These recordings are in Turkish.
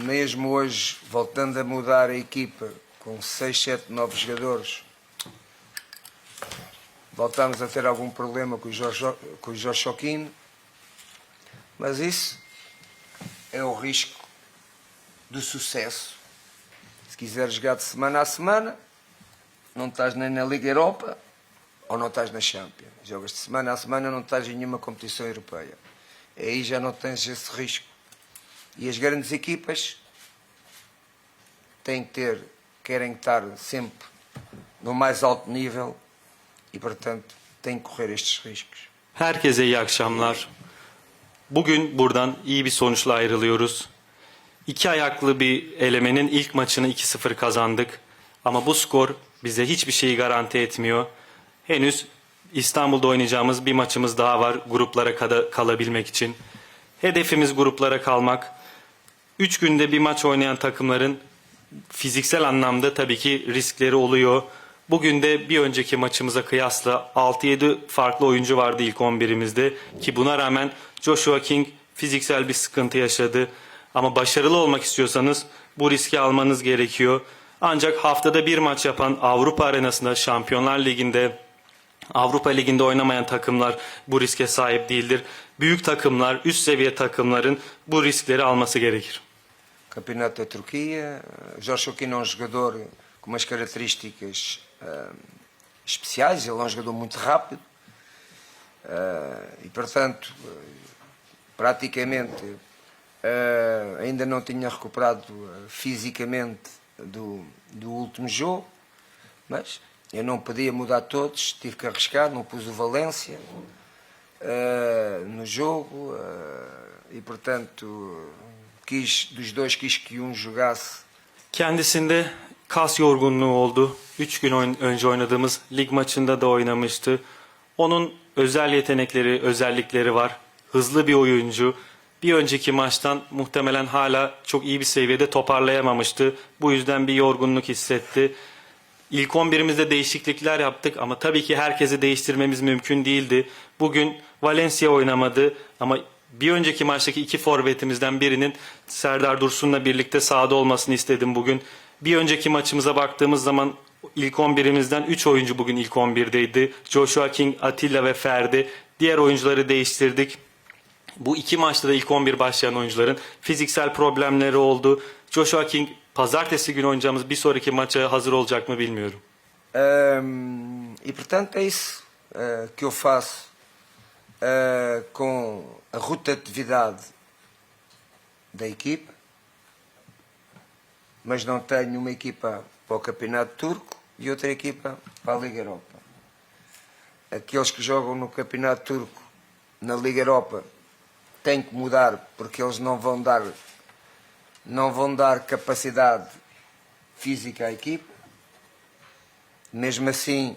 mesmo hoje, voltando a mudar a equipa com 6, 7 novos jogadores, voltamos a ter algum problema com o Jorge, com o Jorge mas isso é o risco do sucesso. Se quiseres jogar de semana a semana, não estás nem na Liga Europa ou não estás na Champions. Jogas de semana a semana, não estás em nenhuma competição europeia. Aí já não tens esse risco. E as grandes equipas têm que ter, querem estar sempre no mais alto nível e, portanto, têm que correr estes riscos. Herkese iyi akşamlar. Bugün buradan iyi bir sonuçla ayrılıyoruz. İki ayaklı bir elemenin ilk maçını 2-0 kazandık. Ama bu skor bize hiçbir şeyi garanti etmiyor. Henüz İstanbul'da oynayacağımız bir maçımız daha var gruplara kalabilmek için. Hedefimiz gruplara kalmak. Üç günde bir maç oynayan takımların fiziksel anlamda tabii ki riskleri oluyor. Bugün de bir önceki maçımıza kıyasla 6-7 farklı oyuncu vardı ilk 11'imizde ki buna rağmen Joshua King fiziksel bir sıkıntı yaşadı. Ama başarılı olmak istiyorsanız bu riski almanız gerekiyor. Ancak haftada bir maç yapan Avrupa arenasında Şampiyonlar Ligi'nde Avrupa Ligi'nde oynamayan takımlar bu riske sahip değildir. Büyük takımlar, üst seviye takımların bu riskleri alması gerekir. Campeonato da Turquia. Jorge Choquino é um jogador com umas características ah, especiais, ele é um jogador muito rápido Ah, e, portanto, praticamente ah, ainda não tinha recuperado fisicamente do, do último jogo, mas eu não podia mudar todos, tive que arriscar, não pus o Valência no jogo e, portanto, quis, dos dois quis que um jogasse Kendisinde kas yorgunluğu oldu. 3 gün önce oynadığımız lig maçında da oynamıştı. Onun özel yetenekleri, özellikleri var. Hızlı bir oyuncu. Bir önceki maçtan muhtemelen hala çok iyi bir seviyede toparlayamamıştı. Bu yüzden bir yorgunluk hissetti. İlk 11'imizde değişiklikler yaptık ama tabii ki herkesi değiştirmemiz mümkün değildi. Bugün Valencia oynamadı ama bir önceki maçtaki iki forvetimizden birinin Serdar Dursun'la birlikte sahada olmasını istedim bugün. Bir önceki maçımıza baktığımız zaman ilk 11'imizden 3 oyuncu bugün ilk 11'deydi. Joshua King, Atilla ve Ferdi. Diğer oyuncuları değiştirdik. Bu iki maçta da ilk 11 başlayan oyuncuların fiziksel problemleri oldu. Joshua King pazartesi günü oynayacağımız bir sonraki maça hazır olacak mı bilmiyorum. Hum, e portanto é isso eh, que eu faço eh, com a rotatividade da equipa, mas não tenho uma equipa para o Campeonato Turco e outra equipa para a Liga Europa. Aqueles que jogam no Campeonato Turco, na Liga Europa, têm que mudar porque eles não vão dar, não vão dar capacidade física à equipa mesmo assim,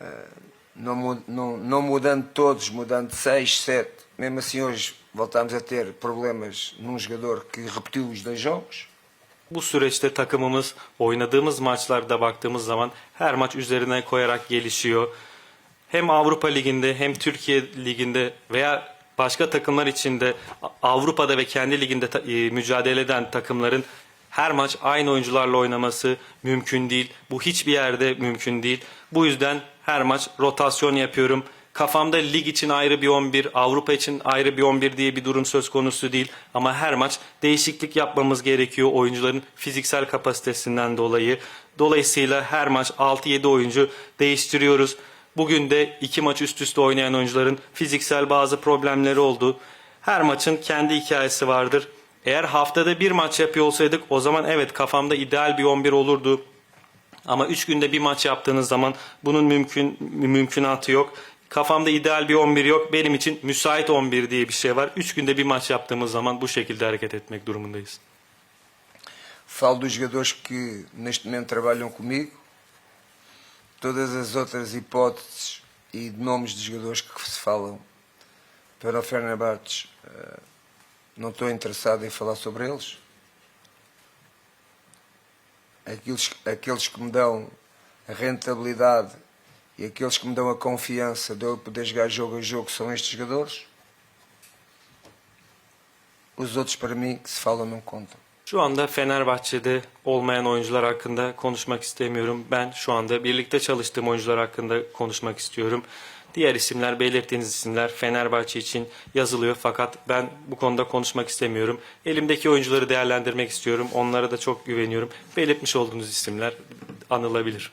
eh, não, não, não mudando todos, mudando 6, 7, mesmo assim hoje voltamos a ter problemas num jogador que repetiu os dois jogos. Bu süreçte takımımız oynadığımız maçlarda baktığımız zaman her maç üzerine koyarak gelişiyor. Hem Avrupa Ligi'nde hem Türkiye Ligi'nde veya başka takımlar içinde Avrupa'da ve kendi liginde ta- e, mücadele eden takımların her maç aynı oyuncularla oynaması mümkün değil. Bu hiçbir yerde mümkün değil. Bu yüzden her maç rotasyon yapıyorum. Kafamda lig için ayrı bir 11, Avrupa için ayrı bir 11 diye bir durum söz konusu değil. Ama her maç değişiklik yapmamız gerekiyor oyuncuların fiziksel kapasitesinden dolayı. Dolayısıyla her maç 6-7 oyuncu değiştiriyoruz. Bugün de iki maç üst üste oynayan oyuncuların fiziksel bazı problemleri oldu. Her maçın kendi hikayesi vardır. Eğer haftada bir maç yapıyor olsaydık o zaman evet kafamda ideal bir 11 olurdu. Ama 3 günde bir maç yaptığınız zaman bunun mümkün mümkünatı yok. Kafamda ideal bir 11 yok. Benim için müsait 11 diye bir şey var. 3 günde bir maç yaptığımız zaman bu şekilde hareket etmek durumundayız. Falo dos jogadores que neste momento trabalham comigo, todas as outras hipóteses e nomes de jogadores que se falam para o Fenerbahçe, eh, não estou interessado em falar sobre eles. Aqueles, aqueles que me dão a rentabilidade e aqueles que me dão a confiança de eu poder jogar jogo a jogo são estes jogadores. Os outros para mim que se falam não contam. Şu anda Fenerbahçe'de olmayan oyuncular hakkında konuşmak istemiyorum. Ben şu anda birlikte çalıştığım oyuncular hakkında konuşmak istiyorum. Diğer isimler, belirttiğiniz isimler Fenerbahçe için yazılıyor fakat ben bu konuda konuşmak istemiyorum. Elimdeki oyuncuları değerlendirmek istiyorum. Onlara da çok güveniyorum. Belirtmiş olduğunuz isimler anılabilir.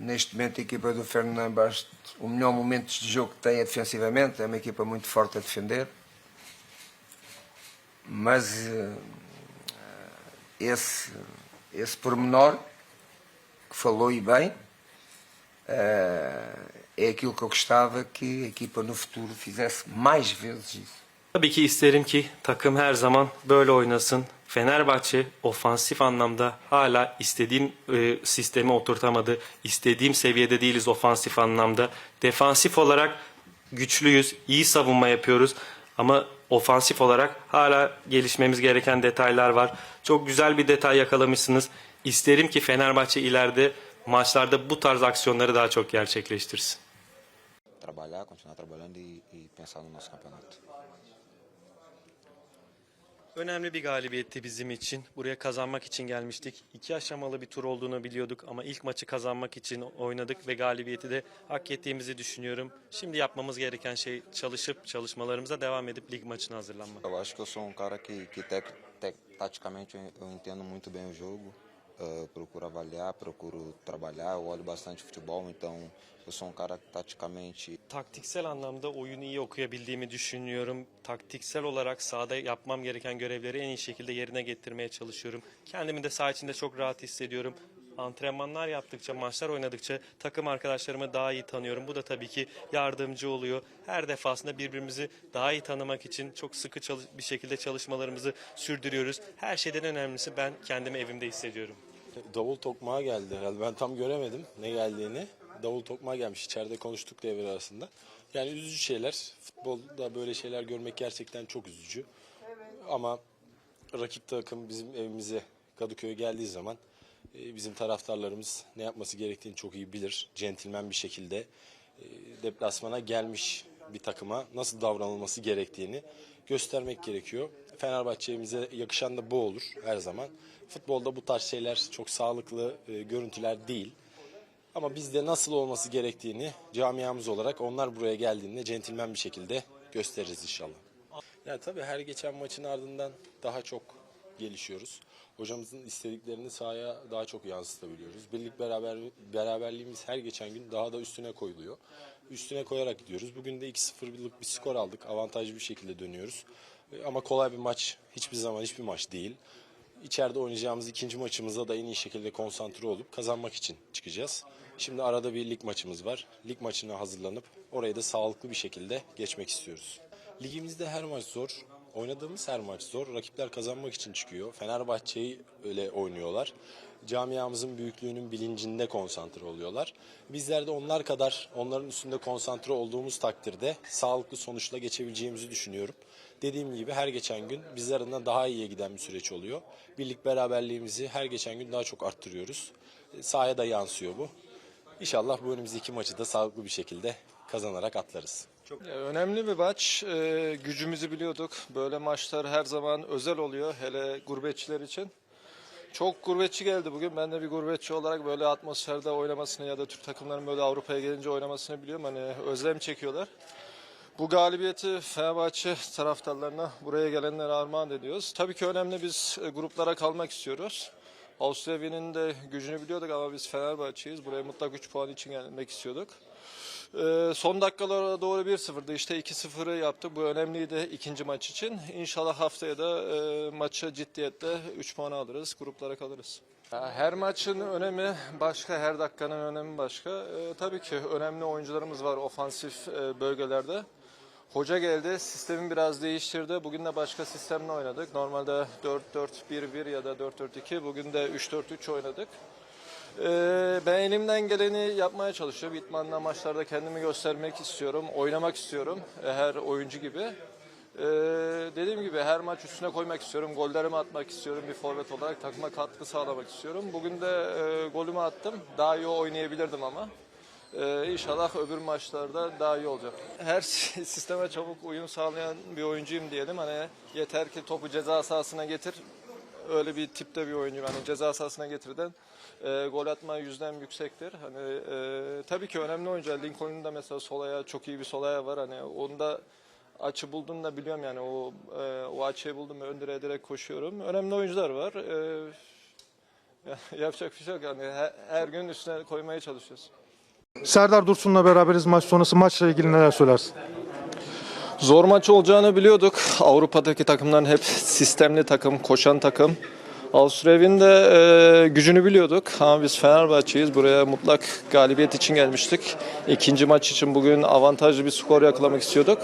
Neste momento, a equipa do Fernandes, o melhor momento de jogo que tem é defensivamente, é uma equipa muito forte a defender. Mas eh, esse, esse pormenor, que falou e bem, é aquilo que eu gostava que a equipa no futuro fizesse mais vezes isso. Tabii ki isterim ki takım her zaman böyle oynasın. Fenerbahçe ofansif anlamda hala istediğim e, sistemi oturtamadı. İstediğim seviyede değiliz ofansif anlamda. Defansif olarak güçlüyüz, iyi savunma yapıyoruz. Ama ofansif olarak hala gelişmemiz gereken detaylar var. Çok güzel bir detay yakalamışsınız. İsterim ki Fenerbahçe ileride maçlarda bu tarz aksiyonları daha çok gerçekleştirsin. trabalhar, continuar trabalhando e, e pensar no nosso campeonato. Önemli bir galibiyetti bizim için. Buraya kazanmak için gelmiştik. İki aşamalı bir tur olduğunu biliyorduk ama ilk maçı kazanmak için oynadık ve galibiyeti de hak ettiğimizi düşünüyorum. Şimdi yapmamız gereken şey çalışıp çalışmalarımıza devam edip lig maçına hazırlanmak. Eu acho que eu sou um cara que, que tec, tec, taticamente eu eu entendo muito bem o jogo. Eh, procuro avaliar, procuro trabalhar. Eu olho bastante futebol, então eu sou um cara taticamente Taktiksel anlamda oyunu iyi okuyabildiğimi düşünüyorum. Taktiksel olarak sahada yapmam gereken görevleri en iyi şekilde yerine getirmeye çalışıyorum. Kendimi de saha içinde çok rahat hissediyorum. Antrenmanlar yaptıkça, maçlar oynadıkça takım arkadaşlarımı daha iyi tanıyorum. Bu da tabii ki yardımcı oluyor. Her defasında birbirimizi daha iyi tanımak için çok sıkı bir şekilde çalışmalarımızı sürdürüyoruz. Her şeyden önemlisi ben kendimi evimde hissediyorum. Davul tokmağa geldi herhalde. Ben tam göremedim ne geldiğini. Davul tokmağa gelmiş. İçeride konuştuk devre arasında. Yani üzücü şeyler. Futbolda böyle şeyler görmek gerçekten çok üzücü. Ama rakip takım bizim evimize Kadıköy'e geldiği zaman e, bizim taraftarlarımız ne yapması gerektiğini çok iyi bilir. Centilmen bir şekilde e, deplasmana gelmiş bir takıma nasıl davranılması gerektiğini göstermek gerekiyor. Fenerbahçe'mize yakışan da bu olur her zaman. Futbolda bu tarz şeyler çok sağlıklı e, görüntüler değil. Ama biz de nasıl olması gerektiğini camiamız olarak onlar buraya geldiğinde centilmen bir şekilde gösteririz inşallah. Ya tabii her geçen maçın ardından daha çok gelişiyoruz. Hocamızın istediklerini sahaya daha çok yansıtabiliyoruz. Birlik beraber beraberliğimiz her geçen gün daha da üstüne koyuluyor. Üstüne koyarak gidiyoruz. Bugün de 2-0'lık bir skor aldık. Avantajlı bir şekilde dönüyoruz. Ama kolay bir maç hiçbir zaman hiçbir maç değil. İçeride oynayacağımız ikinci maçımızda da en iyi şekilde konsantre olup kazanmak için çıkacağız. Şimdi arada bir lig maçımız var. Lig maçına hazırlanıp orayı da sağlıklı bir şekilde geçmek istiyoruz. Ligimizde her maç zor. Oynadığımız her maç zor. Rakipler kazanmak için çıkıyor. Fenerbahçe'yi öyle oynuyorlar. Camiamızın büyüklüğünün bilincinde konsantre oluyorlar. Bizler de onlar kadar onların üstünde konsantre olduğumuz takdirde sağlıklı sonuçla geçebileceğimizi düşünüyorum. Dediğim gibi her geçen gün bizler adına daha iyiye giden bir süreç oluyor. Birlik beraberliğimizi her geçen gün daha çok arttırıyoruz. E, Sahaya da yansıyor bu. İnşallah bu önümüzdeki maçı da sağlıklı bir şekilde kazanarak atlarız. Ya, Önemli bir maç. Ee, gücümüzü biliyorduk. Böyle maçlar her zaman özel oluyor. Hele gurbetçiler için. Çok gurbetçi geldi bugün. Ben de bir gurbetçi olarak böyle atmosferde oynamasını ya da Türk takımların böyle Avrupa'ya gelince oynamasını biliyorum. Hani özlem çekiyorlar. Bu galibiyeti Fenerbahçe taraftarlarına, buraya gelenlere armağan ediyoruz. Tabii ki önemli biz e, gruplara kalmak istiyoruz. Avustravya'nın de gücünü biliyorduk ama biz Fenerbahçe'yiz. Buraya mutlak 3 puan için gelmek istiyorduk. Ee, son dakikalara doğru 1-0'dı işte 2-0'ı yaptık. Bu önemliydi ikinci maç için. İnşallah haftaya da e, maçı ciddiyetle 3 puan alırız, gruplara kalırız. Her maçın önemi başka, her dakikanın önemi başka. Ee, tabii ki önemli oyuncularımız var ofansif e, bölgelerde. Hoca geldi, sistemi biraz değiştirdi. Bugün de başka sistemle oynadık. Normalde 4-4-1-1 ya da 4-4-2. Bugün de 3-4-3 oynadık. Ee, ben elimden geleni yapmaya çalışıyorum. İtmanla maçlarda kendimi göstermek istiyorum. Oynamak istiyorum. e, Her oyuncu gibi. Ee, dediğim gibi her maç üstüne koymak istiyorum. Gollerimi atmak istiyorum bir forvet olarak. Takıma katkı sağlamak istiyorum. Bugün de e, golümü attım. Daha iyi oynayabilirdim ama. Ee, inşallah öbür maçlarda daha iyi olacak. Her sisteme çabuk uyum sağlayan bir oyuncuyum diyelim. Hani yeter ki topu ceza sahasına getir. Öyle bir tipte bir oyuncu. Hani ceza sahasına getirden e, gol atma yüzden yüksektir. Hani e, tabii ki önemli oyuncu. Lincoln'un da mesela sol ayağı çok iyi bir sol ayağı var. Hani onda açı buldum da biliyorum yani o e, o açıyı buldum ve ön direğe direkt koşuyorum. Önemli oyuncular var. E, ya- yapacak bir şey yok yani her, her gün üstüne koymaya çalışıyoruz. Serdar Dursun'la beraberiz maç sonrası maçla ilgili neler söylersin? Zor maç olacağını biliyorduk. Avrupa'daki takımların hep sistemli takım, koşan takım. Avusturya'nın de e, gücünü biliyorduk. Ama biz Fenerbahçe'yiz. Buraya mutlak galibiyet için gelmiştik. İkinci maç için bugün avantajlı bir skor yakalamak istiyorduk.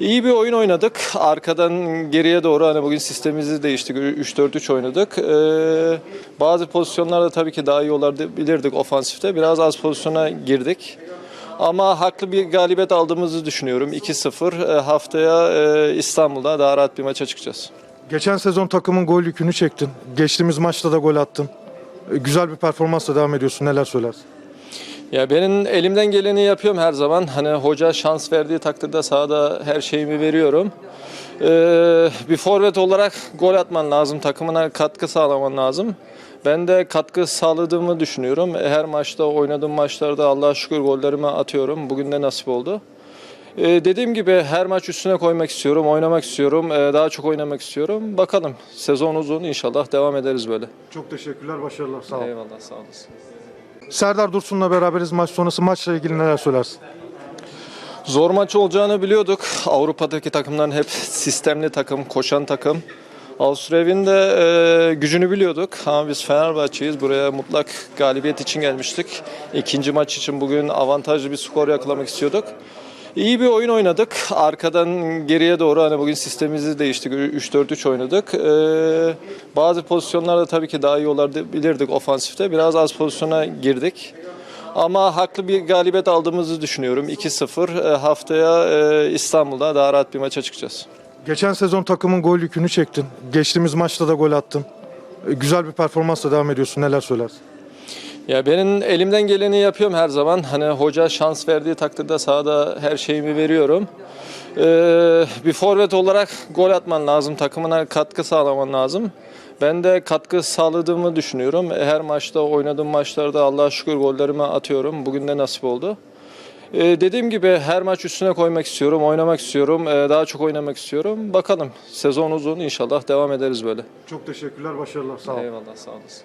İyi bir oyun oynadık. Arkadan geriye doğru hani bugün sistemimizi değiştik. 3-4-3 oynadık. Ee, bazı pozisyonlarda tabii ki daha iyi olabilirdik ofansifte. Biraz az pozisyona girdik. Ama haklı bir galibiyet aldığımızı düşünüyorum. 2-0 Ee, haftaya e, İstanbul'da daha rahat bir maça çıkacağız. Geçen sezon takımın gol yükünü çektin. Geçtiğimiz maçta da gol attın. E, Güzel bir performansla devam ediyorsun. Neler söylersin? Ya benim elimden geleni yapıyorum her zaman. Hani hoca şans verdiği takdirde sahada her şeyimi veriyorum. Ee, bir forvet olarak gol atman lazım, takımına katkı sağlaman lazım. Ben de katkı sağladığımı düşünüyorum. Her maçta oynadığım maçlarda Allah'a şükür gollerimi atıyorum. Bugün de nasip oldu. Ee, dediğim gibi her maç üstüne koymak istiyorum, oynamak istiyorum, ee, daha çok oynamak istiyorum. Bakalım sezon uzun inşallah devam ederiz böyle. Çok teşekkürler, başarılar. Sağ ol. Eyvallah sağ olasın. Serdar Dursun'la beraberiz maç sonrası maçla ilgili neler söylersin? Zor maç olacağını biliyorduk. Avrupa'daki takımların hep sistemli takım, koşan takım. Avusturya'nın de e, gücünü biliyorduk. Ama biz Fenerbahçe'yiz. Buraya mutlak galibiyet için gelmiştik. İkinci maç için bugün avantajlı bir skor yakalamak istiyorduk. İyi bir oyun oynadık. Arkadan geriye doğru hani bugün sistemimizi değiştik. 3-4-3 oynadık. Ee, bazı pozisyonlarda tabii ki daha iyi olabilirdik ofansifte. Biraz az pozisyona girdik. Ama haklı bir galibiyet aldığımızı düşünüyorum. 2-0 Ee, haftaya e, İstanbul'da daha rahat bir maça çıkacağız. Geçen sezon takımın gol yükünü çektin. Geçtiğimiz maçta da gol attın. E, Güzel bir performansla devam ediyorsun. Neler söylersin? Ya benim elimden geleni yapıyorum her zaman. Hani hoca şans verdiği takdirde sahada her şeyimi veriyorum. Ee, bir forvet olarak gol atman lazım, takımına katkı sağlaman lazım. Ben de katkı sağladığımı düşünüyorum. Her maçta oynadığım maçlarda Allah'a şükür gollerimi atıyorum. Bugün de nasip oldu. Ee, dediğim gibi her maç üstüne koymak istiyorum, oynamak istiyorum, ee, daha çok oynamak istiyorum. Bakalım sezon uzun inşallah devam ederiz böyle. Çok teşekkürler, başarılar. Sağ ol. Eyvallah sağ olasın.